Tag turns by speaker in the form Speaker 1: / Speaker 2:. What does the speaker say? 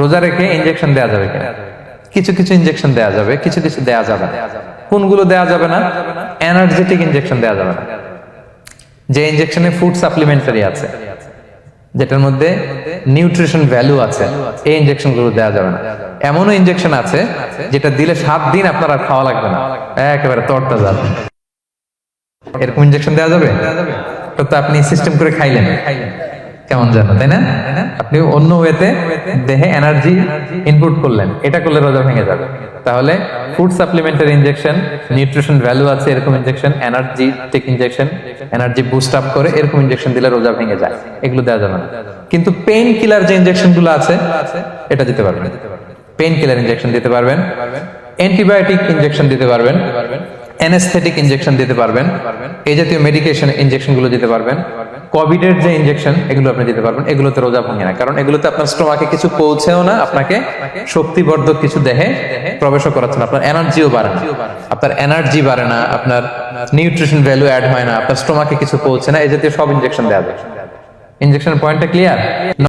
Speaker 1: রোজা রেখে ইনজেকশন দেওয়া যাবে কিনা? কিছু কিছু ইনজেকশন দেওয়া যাবে, কিছু কিছু দেওয়া যাবে না। কোনগুলো দেওয়া যাবে না? এনার্জেটিক ইনজেকশন দেওয়া যাবে না। যে ইনজেকশনে ফুড সাপ্লিমেন্টারি আছে, যেটার মধ্যে নিউট্রিশন ভ্যালু আছে, এই ইনজেকশনগুলো দেওয়া যাবে না। এমনও ইনজেকশন আছে, যেটা দিলে সাত দিন আপনার আর খাওয়া লাগবে না। একেবারে তরটা যাবে এরকম ইনজেকশন দেওয়া যাবে? তো আপনি সিস্টেম করে খাইলেন খাইলেন। কেমন যেন তাই না? আপনি অন্য ওয়েতে দেহে এনার্জি ইনপুট করলেন এটা করলে রোজা ভেঙে যাবে। তাহলে food supplementary injection nutrition value আছে এরকম injection energy take injection energy boost up করে এরকম ইনজেকশন দিলে রোজা ভেঙে যায়। এগুলো দেওয়া যাবে না। কিন্তু পেইন কিলার যে ইনজেকশনগুলো আছে এটা দিতে পারবেন। পেইন কিলার ইনজেকশন দিতে পারবেন। অ্যান্টিবায়োটিক ইনজেকশন দিতে পারবেন। অ্যানেস্থেটিক ইনজেকশন দিতে পারবেন। এই জাতীয় মেডিকেশন ইনজেকশনগুলো দিতে পারবেন। কোভিড এর যে ইনজেকশন এগুলো আপনি দিতে পারবেন। এগুলোতে রোজা ভাঙে না। কারণ এগুলোতে আপনার স্টোমাকে কিছু পৌঁছেও না, আপনাকে শক্তিবর্ধক কিছু দেহে প্রবেশ করাচ্ছে না। আপনার এনার্জিও বাড়ে না। আপনার এনার্জি বাড়ে না, আপনার নিউট্রিশন ভ্যালু অ্যাড হয় না, আপনার স্টোমাকে কিছু পৌঁছে না, এই জাতীয় সব ইনজেকশন দেওয়া যায়। ইনজেকশনের পয়েন্টটা ক্লিয়ার